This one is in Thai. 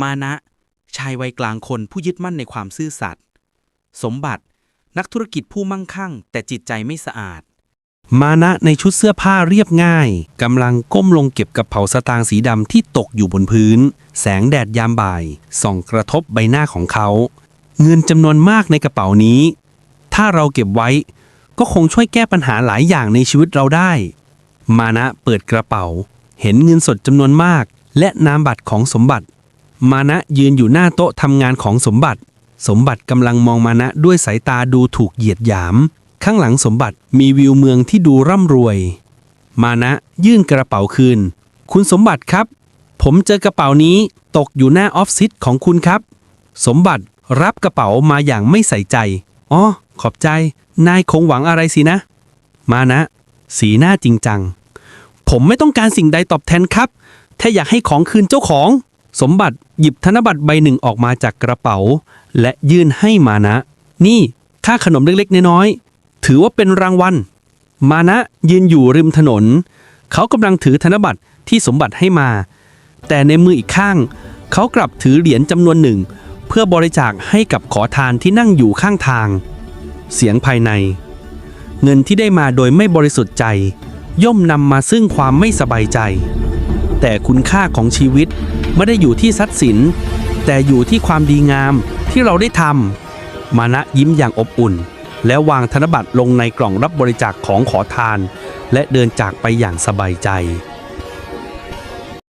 มานะ ชายวัยกลางคนผู้ยึดมั่นในความซื่อสัตย์สมบัติ นักธุรกิจผู้มั่งคั่ง แต่จิตใจไม่สะอาด มานะในชุดเสื้อผ้าเรียบง่ายกำลังก้มลงเก็บกระเป๋าสตางค์สีดำที่ตกอยู่บนพื้น แสงแดดยามบ่าย ส่องกระทบใบหน้าของเขา เงินจำนวนมากในกระเป๋านี้ ถ้าเราเก็บไว้ ก็คงช่วยแก้ปัญหาหลายอย่างในชีวิตเราได้ มานะเปิดกระเป๋า เห็นเงินสดจำนวนมาก และนามบัตรของสมบัติ มานะยืนอยู่หน้าโต๊ะทำงานของสมบัติ สมบัติกำลังมองมานะด้วยสายตาดูถูกเหยียดหยาม ข้างหลังสมบัติมีวิวเมืองที่ดูร่ำรวย มานะยื่นกระเป๋าคืน คุณสมบัติครับ ผมเจอกระเป๋านี้ตกอยู่หน้าออฟฟิศของคุณครับ สมบัติรับกระเป๋ามาอย่างไม่ใส่ใจ อ๋อ ขอบใจ นายคงหวังอะไรสินะ มานะ สีหน้าจริงจัง ผมไม่ต้องการสิ่งใดตอบแทนครับแค่อยากให้ของคืนเจ้าของ สมบัติหยิบธนบัตรใบหนึ่งออกมาจากกระเป๋า และยื่นให้มานะ นี่ค่าขนมเล็กๆ น้อยๆ ถือว่าเป็นรางวัล มานะยืนอยู่ริมถนน เขากำลังถือธนบัตรที่สมบัติให้มา แต่ในมืออีกข้าง เขากลับถือเหรียญจำนวนหนึ่ง เพื่อบริจาคให้กับขอทานที่นั่งอยู่ข้างทาง เสียงภายใน เงินที่ได้มาโดยไม่บริสุทธิ์ใจ ย่อมนำมาซึ่งความไม่สบายใจ แต่คุณค่าของชีวิต ไม่ได้อยู่ที่ทรัพย์สิน แต่อยู่ที่ความดีงามที่เราได้ทำมานะยิ้มอย่างอบอุ่น แล้ววางธนบัตรลงในกล่องรับบริจาคของขอทาน และเดินจากไปอย่างสบายใจ